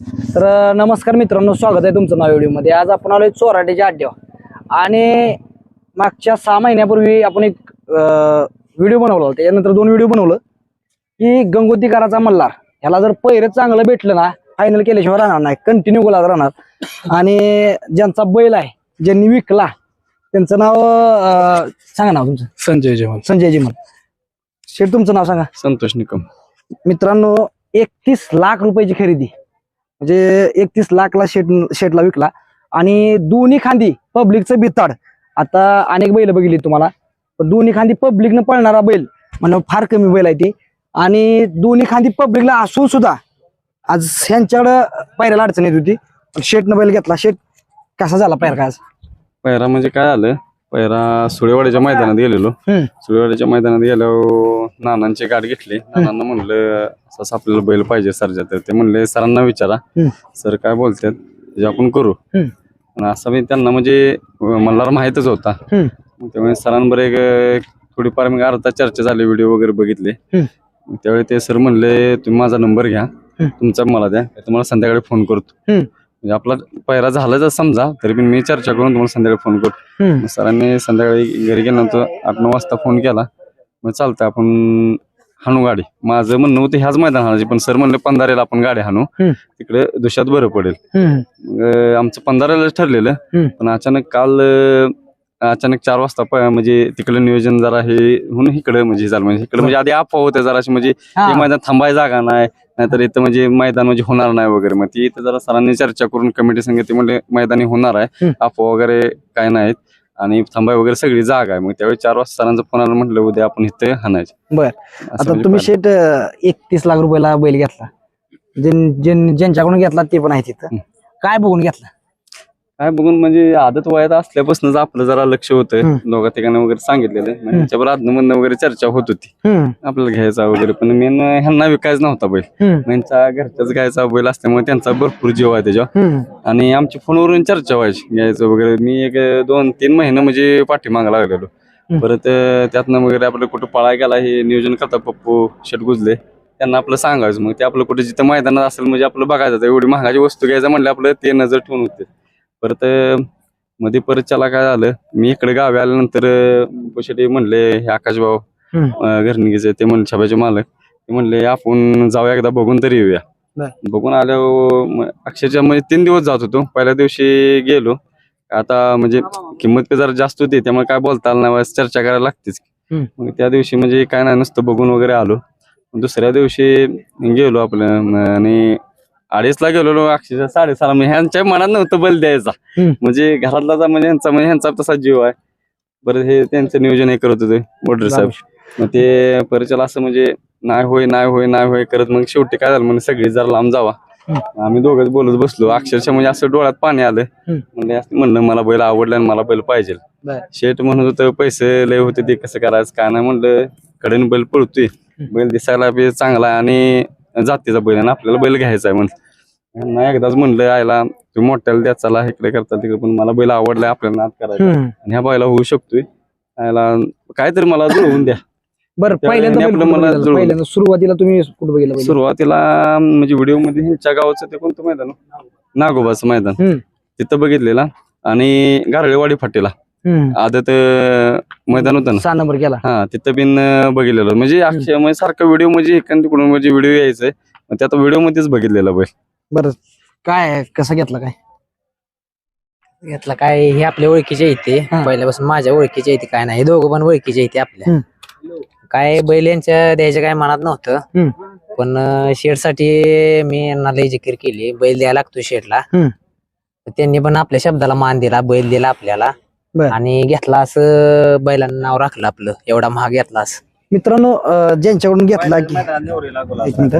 तर नमस्कार मित्रांनो स्वागत आहे तुमचं नाव व्हिडिओमध्ये. आज आपण आलोय चोराट्याच्या अड्ड्यावर आणि मागच्या सहा महिन्यापूर्वी आपण एक व्हिडिओ बनवला होता. त्याच्यानंतर दोन व्हिडिओ बनवलं की गंगोतीकाराचा मल्हार. ह्याला जर पहिरं चांगलं भेटलं ना फायनल केल्याशिवाय राहणार नाही. कंटिन्यू गोलात राहणार. आणि ज्यांचा बैल आहे ज्यांनी विकला त्यांचं नाव सांगा नाव तुमचं. संजय जेवण. संजय जिमन शेठ तुमचं नाव सांगा. संतोष निकम. मित्रांनो एकतीस लाख रुपयाची खरेदी. म्हणजे एकतीस लाखला शेट शेटला विकला. आणि दोन्ही खांदी पब्लिकचं भिताड आता अनेक बैल बघितली तुम्हाला. पण दोन्ही खांदी पब्लिकनं पळणारा बैल म्हणून फार कमी बैल आहे ती. आणि दोन्ही खांदी पब्लिकला असून सुद्धा आज ह्यांच्याकडं पायऱ्याला अडचण येत होती. पण शेटनं बैल घेतला. शेट कसा झाला पायर काय? पैरा म्हणजे काय आलं पैरा सुळेवाड्याच्या मैदानात गेलेलो. सुळेवाड्याच्या मैदानात गेल्यावर नानांची गाठ घेतली. नानांना म्हणलं असं आपल्याला बैल पाहिजे सरच्या तर ते म्हणले सरांना विचारा. सर काय बोलतात ते आपण करू. आणि असं मी त्यांना म्हणजे मला माहितच होता. मग त्यामुळे सरांबर एक एक थोडीफार मग अर्धा चर्चा झाली व्हिडिओ वगैरे बघितले. मग त्यावेळी ते सर म्हणले तुम्ही माझा नंबर घ्या तुमचा मला द्या मी तुम्हाला संध्याकाळी फोन करतो. म्हणजे आपला पहिरा झाला जर समजा तरी पण मी चर्चा करून तुम्हाला संध्याकाळी फोन करतो. मग सरांनी संध्याकाळी घरी गेल्यानंतर आठ नऊ वाजता फोन केला मग चालतंय आपण हाणू गाडी माझं म्हणणं होतं ह्याच मैदान हाणायची पण सर म्हणले पंधारेला आपण गाडी हाणू हम्म. तिकडे दुष्यात बरं पडेल हम्म. मग अं, आमचं पंधरालाच ठरलेलं हम्म. पण अचानक काल अं, अचानक चार वाजता प- म्हणजे तिकडलं नियोजन जरा हे म्हणून इकडे म्हणजे झालं म्हणजे इकडे म्हणजे आधी अफवा होत्या जरा अशी म्हणजे हा. हे मैदान थांबाय जागा नाही नाहीतर इथं म्हणजे मैदान म्हणजे होणार नाही वगैरे मग ती इथं जरा सरांनी चर्चा करून कमिटी संघ ते म्हणले मैदानी होणार आहे हम्म. अफवा वगैरे काय नाहीत आणि थांबाय वगैरे सगळी जागा आहे मग त्यावेळी चार वाजता सरांचा फोन आला म्हटलं उद्या आपण इथे हाणायचं बर. आता म्हणजे तुम्ही. शेट एकतीस लाख रुपयाला बैल घेतला ज्यां- ज्यां- ज्यांच्याकडून घेतला ते पण आहे तिथं. काय बघून घेतला काय बघून म्हणजे आदत वयात असल्यापासूनच आपलं जरा लक्ष होतं. दोघा ठिकाणी वगैरे सांगितलेलं मग त्यांच्यावर वगैरे चर्चा होत होती. आपल्याला घ्यायचा वगैरे पण मेन ह्यांना विकायचा नव्हता बैल. त्यांचा घरच्याच घ्यायचा बैल असल्यामुळे त्यांचा भरपूर जीव आहे त्याच्यावर. आणि आमची फोनवरून चर्चा व्हायची घ्यायचं वगैरे. मी एक दोन तीन महिने म्हणजे पाठीमागा लागलेलो. परत त्यातनं वगैरे आपलं कुठं पळाय गेला हे नियोजन करता पप्पू शेट गुजले त्यांना आपलं सांगायचं. मग ते आपलं कुठे जिथं मैदानात असेल म्हणजे आपलं बघायचं. एवढी महागाची वस्तू घ्यायचं म्हणलं आपलं ते नजर ठेवून होते. परत मध्ये परत त्याला काय झालं? मी इकडे गावी आल्यानंतर शेट्टी म्हणले हे आकाश भाऊ. घरनिकीचे ते म्हणले छाप्याचे मालक. ते म्हणले आपण जाऊया एकदा बघून तरी येऊया. बघून आल्यावर अक्षरशः म्हणजे तीन दिवस जात होतो. पहिल्या दिवशी गेलो. आता म्हणजे किंमत जरा जास्त होती त्यामुळे काय बोलता आलं नाही चर्चा करायला लागतेच. मग त्या दिवशी म्हणजे काय नाही नुसतं बघून वगैरे आलो. दुसऱ्या दिवशी गेलो आपलं आणि अडीचला गेलो अक्षरशः म्हणजे ह्यांच्या मनात नव्हतं बल द्यायचा. म्हणजे घरातला म्हणजे ह्यांचा म्हणजे ह्यांचा तसा जीव आहे. बरं हे त्यांचं नियोजन हे करत होते वडील साहेब. मग ते परिचयाला असं म्हणजे नाही होय नाही होय नाही होय करत मग शेवटी काय झालं म्हणजे सगळी जरा लांब जावा. आम्ही दोघंच बोलत बसलो. अक्षरशः म्हणजे असं डोळ्यात पाणी आलं. म्हणजे असं म्हणलं मला बैल आवडला आणि मला बैल पाहिजे. शेट म्हणत होतं पैसे लय होते ते कसं करायचं काय नाही. म्हणलं कडेन बैल पळतोय. बैल दिसायला बी चांगला आणि जातीचा बैल आणि आपल्याला बैल घ्यायचा आहे म्हणून यांना एकदाच म्हणलं आयला तुम्ही मोठ्याला द्या चला इकडे करता तिकडे पण मला बैल आवडलाय आपल्याला नाद करायचा. आणि ह्या बैला होऊ शकतोय याला काहीतरी मला जुळवून द्या बरं त्यावेळी पहिल्यांदा आपलं बैल कुठं मला बघितला? जुळवलं. पहिल्यांदा सुरुवातीला तुम्ही कुठं बघितलं बैल? सुरुवातीला म्हणजे व्हिडिओमध्ये ह्यांच्या गावाचं ते कोणतं मैदान? नागोबाचं मैदान हम्म. तिथं बघितलेला आणि गारळेवाडी फाटीला. आदत अं, मैदान होतं ना. सहा नंबर केला हा तिथं बिन बघितलेलं. म्हणजे अक्षय म्हणजे सारखं व्हिडिओ म्हणजे इकडून तिकडून म्हणजे व्हिडिओ यायचंय. मग ते आता व्हिडिओ मध्येच बघितलेलं बैल. बरं. काय कसा घेतला काय? घेतला काय हे आपल्या ओळखीचे येते हा. पहिल्यापासून माझ्या ओळखीचे येते काय नाही. हे दोघं पण ओळखीचे येते आपल्या. काय बैल यांच्या द्यायच्या काय मनात नव्हतं. हम्म. पण शेडसाठी मी यांना लय जिकीर केली. बैल द्यायला लागतो शेडला. हम्म. त्यांनी पण आपल्या शब्दाला मान दिला बैल दिला आपल्याला. बर. आणि घेतला असं बैलांना नाव राखलं आपलं. एवढा महाग घेतला असं मित्रांनो अं, ज्यांच्याकडून घेतला की एक मिनिट.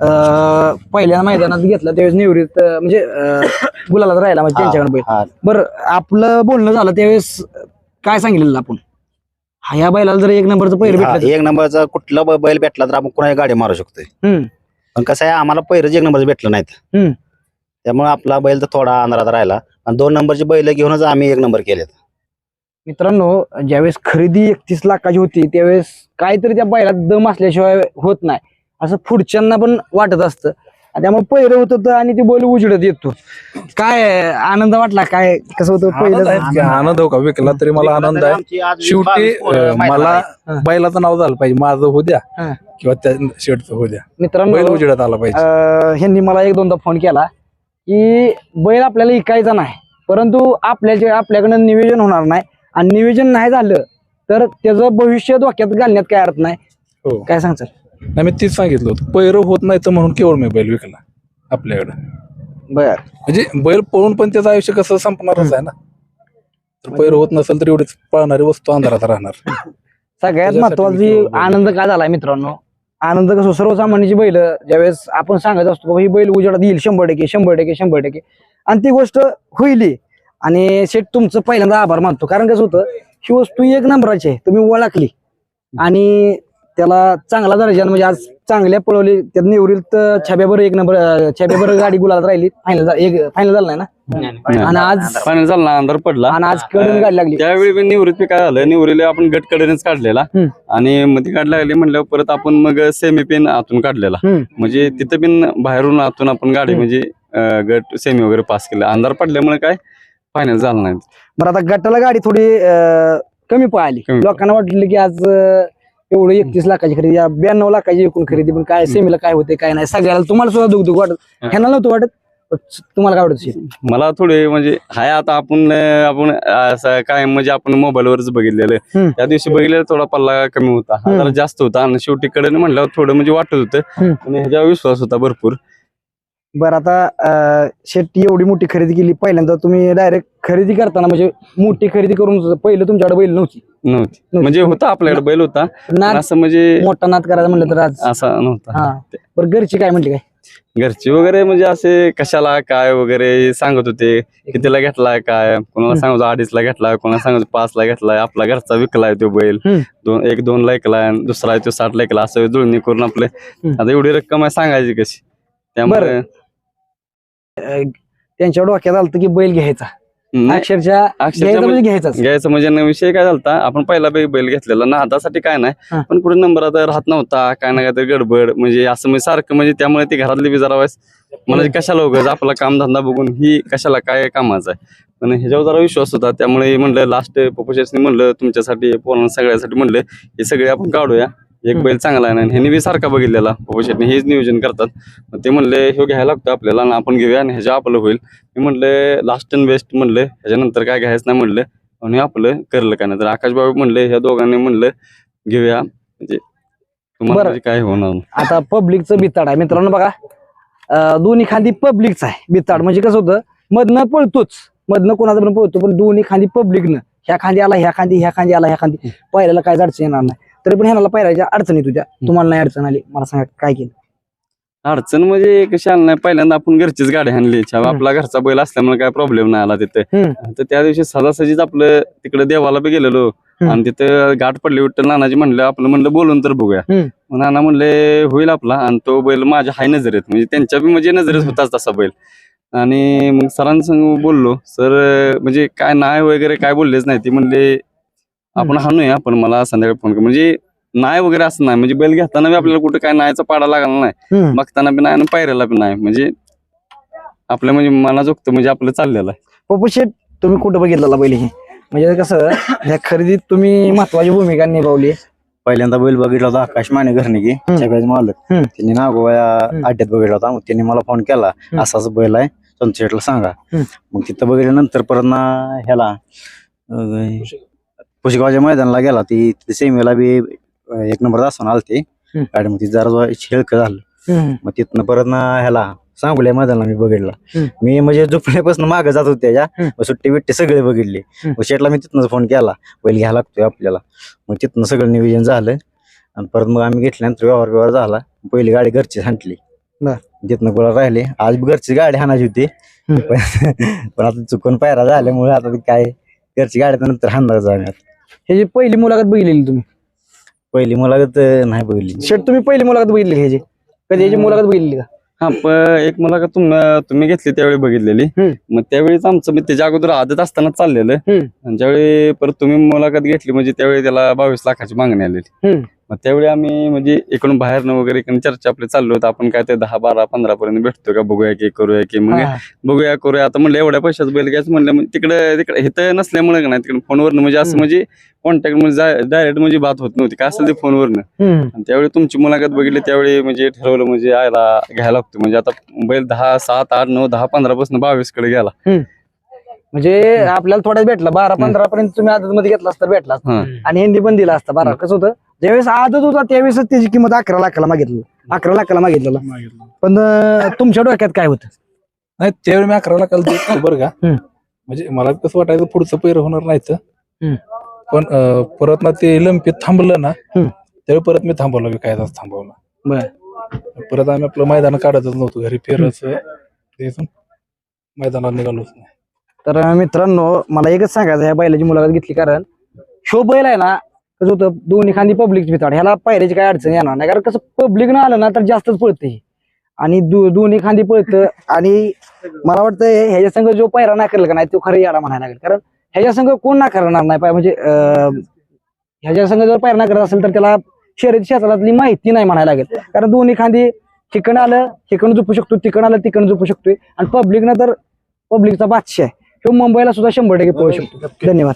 अं, पहिल्या मैदानात घेतला त्यावेळेस निवृत्त अं, म्हणजे अं, गुलालात राहिला म्हणजे त्यांच्याकडे बैल. बरं आपलं बोलणं झालं त्यावेळेस काय सांगितलेलं आपण? हा या बैलाला जर एक नंबरचं पहिलं हा, भेटलं एक नंबरचा कुठला ब- बैल भेटला तर आपण कुणाही गाडी मारू शकतोय. हम्म. पण कसं आहे आम्हाला पहिरंच एक नंबरचं भेटलं नाहीत. हम्म. त्यामुळे आपला बैल तर थोडा अंधारात राहिला. आणि दोन नंबरची बैल घेऊनच आम्ही एक नंबर केलेत. मित्रांनो ज्यावेळेस खरेदी एकतीस लाखाची होती त्यावेळेस काहीतरी त्या बैलात दम असल्याशिवाय होत नाही. असं पुढच्यांना पण वाटत असतं. आणि त्यामुळे पहिलं होत होतं आणि ते बैल उजडत येतो. काय आनंद वाटला? काय कसं होतं पहिलं? आनंद हो का विकला तरी मला आनंद आहे. शेवटी मला बैलाचं नाव झालं पाहिजे. माझं होऊ द्या हा. किंवा त्या शेडचं होऊ द्या. बैल मित्रांनो उजेडात आला पाहिजे. ह्यांनी मला एक दोनदा फोन केला की बैल आपल्याला इकायचा नाही. परंतु आपल्याच्या आपल्याकडनं नियोजन होणार नाही. आणि नियोजन नाही झालं तर त्याचं भविष्य धोक्यात घालण्यात काय अर्थ नाही? हो. काय सांगचाल नाही मी तीच सांगितलं होतं. पैर होत नाही तर म्हणून केवळ मी बैल विकला आपल्याकडं. बर. म्हणजे बैल पळून पण त्याचं आयुष्य कसं संपणारच आहे ना? तर पैर होत नसेल तर एवढीच पळणारी वस्तू अंधारात राहणार. सगळ्यात त्याच्यासाठी महत्वाची मी आनंद काय झालाय मित्रांनो? आनंद कसं सर्वसामान्याची बैल ज्यावेळेस आपण सांगत असतो बाबा ही बैल उजेडात येईल शंभर टक्के शंभर टक्के शंभर टक्के. आणि ती गोष्ट होईल आणि शेठ तुमचं पहिल्यांदा आभार मानतो. कारण कसं होतं ही वस्तू एक नंबराची आहे तुम्ही ओळखली. आणि त्याला चांगला दर्जा म्हणजे आज चांगल्या पळवली त्यात निवरील तर छाब्याबर एक नंबर छाब्याबर गाडी गुलाला राहिली. फायनल एक फायनल झालं नाही ना? आणि आज फायनल झाला अंधार पडला. आणि आज कडून गाडी लागली. त्यावेळी पण निवृत्ती काय झालं निवृत्तीला आपण गट कडेनेच काढलेला. आणि मध्ये काढ लागली म्हणल्यावर परत आपण मग सेमी पिन आतून काढलेला. म्हणजे तिथं बिन बाहेरून आतून आपण गाडी. म्हणजे गट सेमी वगैरे पास केला. अंधार पडल्यामुळे काय फायनल झालं नाही बरं आता गटाला गाडी थोडी अं, कमी पळाली कमी. लोकांना वाटलं की आज अं, एवढं एकतीस लाखाची खरेदी या ब्याण्णव लाखाची एकूण खरेदी पण काय सेमीला काय होते काय नाही सगळ्याला तुम्हाला सुद्धा दुख दुख वाटत हा. ह्यांना नव्हतं वाटत पण तुम्हाला काय वाटत असेल? मला थोडे म्हणजे हाय आता आपण अं, आपण असं काय म्हणजे आपण मोबाईलवरच बघितलेलं हम्म. त्या दिवशी बघितलेलं थोडा पल्ला कमी होता हा हम्म. जरा जास्त होता आणि शेवटी कडे म्हणल्यावर थोडं म्हणजे वाटत होतं हम्म. आणि ह्याच्यावर विश्वास होता भरपूर बरं आता शेट्टी एवढी मोठी खरेदी केली पहिल्यांदा तुम्ही डायरेक्ट खरेदी करताना म्हणजे मोठी खरेदी करून पहिलं तुमच्याकडे बैल नव्हती? नव्हती. म्हणजे होता आपल्याकडे बैल होता नाद असं म्हणजे मोठा नाद करायचा म्हणलं तर आज. असा नव्हता. बरं घरची काय म्हणली काय? घरचे वगैरे म्हणजे असे कशाला काय वगैरे सांगत होते कितीला घेतलाय काय? कोणाला. सांगतो अडीचला घेतलाय कोणाला सांगतो पाचला घेतलाय आपला घरचा विकलाय तो बैल. दोन एक दोन ला ऐकलाय दुसरा आहे तो साठ ला ऐकला असं जुळणी करून आपले. आता एवढी रक्कम आहे सांगायची कशी? त्यामुळे अं, त्यांच्या डोक्यात आलं की बैल घ्यायचा. नाही, अक्षरशः अक्षरशः घ्यायचा म्हणजे म्हणजे घ्यायचं म्हणजे न विषय काय झालता? आपण पहिला बैल बैल घेतलेला. नादासाठी काय हा. नाही पण पुढे नंबर आता राहत नव्हता काय ना काहीतरी गडबड म्हणजे असं म्हणजे सारखं म्हणजे त्यामुळे ती घरातली बी जरा वेळेस म्हणजे कशाला उगाच आपला कामधंदा बघून ही कशाला काय कामाचं आहे? पण ह्याच्यावर जरा विश्वास होता. त्यामुळे म्हणलं लास्ट पपोशेसनी म्हणलं तुमच्यासाठी पोरांना सगळ्यासाठी म्हणलं हे सगळे आपण काढूया. एक. बैल चांगला आहे ना ह्यांनी बी सारखा बघितलेला. पपोशेटने हेच नियोजन करतात. मग ते म्हणले हे घ्यायला लागतं आपल्याला आणि आपण घेऊया आणि ह्याच्या आपलं होईल. मी म्हणले लास्ट अँड बेस्ट म्हणलं. ह्याच्यानंतर काय घ्यायचं नाही म्हणलं. आणि आपलं करलं काय नाही तर आकाश बाबू म्हणले ह्या दोघांनी म्हणलं घेऊया. म्हणजे तुम्हाला. म्हणजे काय होणार. आता पब्लिकचं बिताड आहे. मित्रांनो बघा दोन्ही खांदी पब्लिकचं आहे बिताड. म्हणजे कसं होतं मधनं पळतोच. मधनं कोणाचं पण पळतो पण दोन्ही खांदी पब्लिकनं. ह्या खांदी आला ह्या खांदी ह्या खांदी आला ह्या खांदी. पायऱ्याला काय अडचण येणार नाही. तरी पण ह्याला पायऱ्याच्या अडचणी तुझ्या तुम्हाला नाही अडचण आली मला सांगा काय केलं? अडचण म्हणजे कशी आली नाही पहिल्यांदा आपण घरचीच गाडी आणली. आपला घरचा बैल असल्यामुळे काय प्रॉब्लेम नाही आला तिथे. तर त्या दिवशी सजासजीच आपलं तिकडे देवाला बी गेलेलो. आणि तिथे गाठ पडली विठ्ठल नानाजी म्हणलं आपलं म्हणलं बोलून तर बघूया. नाना म्हणले होईल आपला. आणि तो बैल माझ्या हाय नजरेत म्हणजे त्यांच्या बी म्हणजे नजरेत होताच तसा बैल. आणि मग सरांसंग बोललो सर म्हणजे काय नाही वगैरे काय बोललेच नाही. ती म्हणले आपण हाणूया पण मला संध्याकाळी फोन कर. म्हणजे नाही वगैरे असं नाही. म्हणजे बैल घेताना बी आपल्याला कुठं काय नाहीचा पाडा लागला नाही. बघताना बी नाही आणि पायऱ्याला बी नाही म्हणजे आपल्या म्हणजे मनाजोगतं म्हणजे आपलं चाललेलं आहे. पप्पू शेठ तुम्ही कुठं बघितलेला बैल हे? म्हणजे कसं ह्या खरेदीत तुम्ही महत्वाची भूमिका निभावली. पहिल्यांदा बैल बघितला होता आकाश माने घरनिकी. छब्याचे मालक. त्यांनी हम्म. अड्ड्यात बघितला होता. मग त्यांनी मला फोन केला. असाच बैल आहे. संतोषला सांगा. मग तिथं बघितल्यानंतर परत ना ह्याला अं, पुशगावच्या मैदानाला गेला ती सेमीला बी एक नंबर असून आलती. गाडी मग ती जरा खेळक झालं. मग तिथनं परत ना ह्याला सांगुल्या मैदानाला मी बघितला. मी म्हणजे झोपण्यापासून मागे जात होते त्याच्या. मग सुट्टी बिट्टी सगळे बघितले. मग शेटला मी तिथनंच फोन केला बैल घ्यायला लागतोय आपल्याला मग तिथनं सगळं नियोजन झालं आणि परत मग आम्ही घेतल्यानंतर व्यवहार व्यवहार झाला पहिली गाडी घरची हांटली. तिथनं गोळा राहिले आज घरची गाडी हाणायची होती. पण आता चुकून पायरा झाल्यामुळे आता काय घरची गाडी तर नंतर हाणणार आता. ह्याची पहिली मुलाखत बघितलेली तुम्ही? पहिली मुलाखत अं, नाही बघितली शेठ तुम्ही पहिली मुलाखत बघितली ह्याची? कधी याची मुलाखत बघितली का? हा प एक मला का तुम तुम्ही घेतली त्यावेळी बघितलेली. हम्म. मग त्यावेळीच आमचं मी त्याच्या अगोदर आदत असताना चाललेलं. हम्म. आणि ज्यावेळी परत तुम्ही मुलाखत घेतली म्हणजे त्यावेळी त्याला बावीस लाखाची मागणी आलेली. हम्म. मग त्यावेळी आम्ही म्हणजे इकडून बाहेरनं वगैरे इकडून चर्चा आपली चाललो होतं. आपण काय ते दहा बारा पंधरा पर्यंत भेटतो का? बघूया की करूया की. मग हा. बघूया करूया. आता म्हणलं एवढ्या पैशाचं बैल घ्यायचं म्हणलं मग तिकडे तिकडे इथं नसल्यामुळे का नाही तिकडे फोनवरनं म्हणजे असं हम्म. म्हणजे कॉन्टॅक्ट म्हणजे डायरेक्ट म्हणजे बात होत नव्हती. काय असेल ते फोनवरनं? हम्म. आणि त्यावेळी तुमची मुलाखत बघितली त्यावेळी म्हणजे ठरवलं म्हणजे यायला घ्यायला लागतो. म्हणजे आता बैल दहा सात आठ नऊ दहा पंधरा पासून बावीसकडे गेला म्हणजे आपल्याला थोड्याच भेटला. बारा पंधरा पर्यंत तुम्ही आदत मध्ये घेतला असता भेटला असता. हा. आणि हिंदी पण दिला असता. बारा कसं होतं? ज्यावेळेस आदत होता त्यावेळेस त्याची किंमत अकरा लाखाला मागितलं. अकरा लाखाला मागितलेलं. पण अं, तुमच्या डोक्यात काय होतं? नाही त्यावेळी मी अकरा लाखाला देतो बरं का. हम्म. म्हणजे मला कसं वाटायचं पुढचं पैर होणार नाही तर. हम्म. पण अं, परत ना ते लंपीत थांबलं ना हम्म. त्यावेळी परत मी थांबवलं मी काय थांबवलं बर. परत आम्ही आपलं मैदान काढतच नव्हतो घरी फिरच मैदानात निघालोच नाही. तर मित्रांनो मला एकच सांगायचं ह्या बैलाची मुलाखत घेतली कारण शो बैल आहे ना कसं होतं दोन्ही खांदी पब्लिक भिताड ह्याला पायऱ्याची काय अडचण येणार नाही. कारण कसं पब्लिक न आलं ना तर जास्तच पळतं हे. आणि दोन्ही खांदी पळतं आणि मला वाटतं ह्याच्या संघ जो पायरा नाकारला का नाही तो खरं याडा म्हणायला लागेल. कारण ह्याच्या संघ कोण नाकारणार नाही? पाय म्हणजे अं, ह्याच्या संघ जर पायरा नाकारत असेल तर त्याला शर्यत क्षेत्रातली माहिती नाही म्हणायला लागेल. कारण दोन्ही खांदी ठिकाण आलं ठिकाण झोपू शकतो ठिकाण आलं ठिकाण झोपू शकतोय. आणि पब्लिक ना तर पब्लिकचा बादशाह आहे. तो मुंबईला सुद्धा शंभर टक्के पळू शकतो. धन्यवाद.